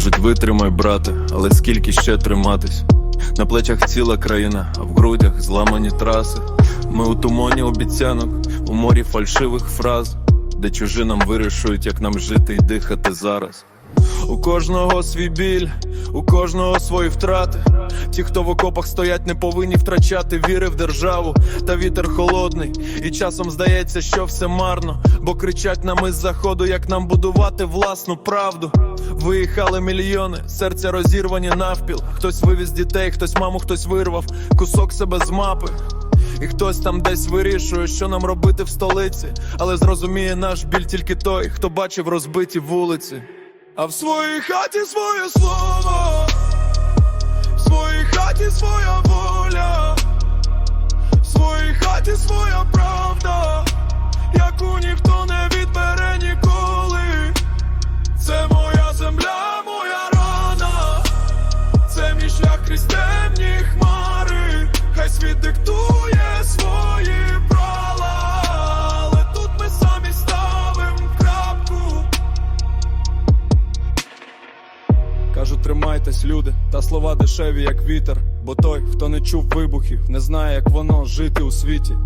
Кажуть, витримай, брате, але скільки ще триматись? На плечах ціла країна, а в грудях зламані траси. Ми у тумоні обіцянок, у морі фальшивих фраз, де чужинам вирішують, як нам жити і дихати зараз. У кожного свій біль, у кожного свої втрати. Ті, хто в окопах стоять, не повинні втрачати віри в державу, та вітер холодний, і часом здається, що все марно, бо кричать нам із заходу, як нам будувати власну правду. Виїхали мільйони, серця розірвані навпіл. Хтось вивіз дітей, хтось маму, хтось вирвав кусок себе з мапи. І хтось там десь вирішує, що нам робити в столиці, але зрозуміє наш біль тільки той, хто бачив розбиті вулиці. А в своїй хаті своє слово, в своїй хаті своя тримайтесь, люди, та слова дешеві, як вітер. Бо той, хто не чув вибухів, не знає, як воно жити у світі,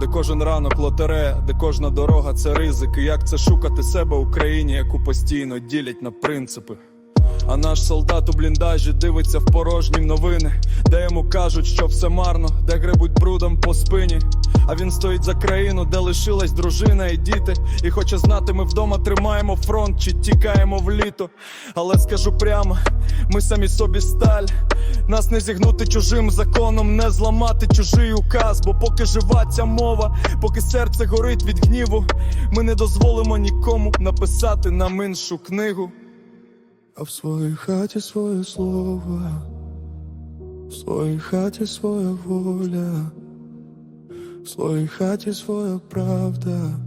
де кожен ранок лотерея, де кожна дорога це ризик, і як це шукати себе в Україні, яку постійно ділять на принципи. А наш солдат у бліндажі дивиться в порожні новини, де йому кажуть, що все марно, де гребуть брудом по спині. А він стоїть за країну, де лишилась дружина і діти. І хоче знати, ми вдома тримаємо фронт чи тікаємо в літо. Але скажу прямо, ми самі собі сталь. Нас не зігнути чужим законом, не зламати чужий указ. Бо поки жива ця мова, поки серце горить від гніву, ми не дозволимо нікому написати нам іншу книгу. А в своїй хаті своє слово, в своїй хаті своя воля, в своїй хаті своя правда,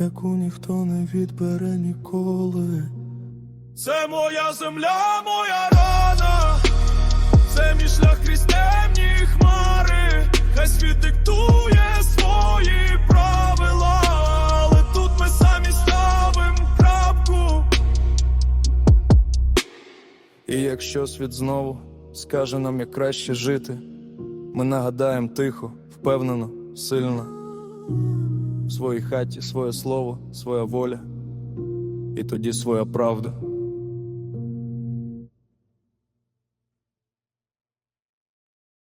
яку ніхто не відбере ніколи. Це моя земля, моя якщо світ знову скаже нам, як краще жити, ми нагадаємо тихо, впевнено, сильно. В своїй хаті своє слово, своя воля, і тоді своя правда.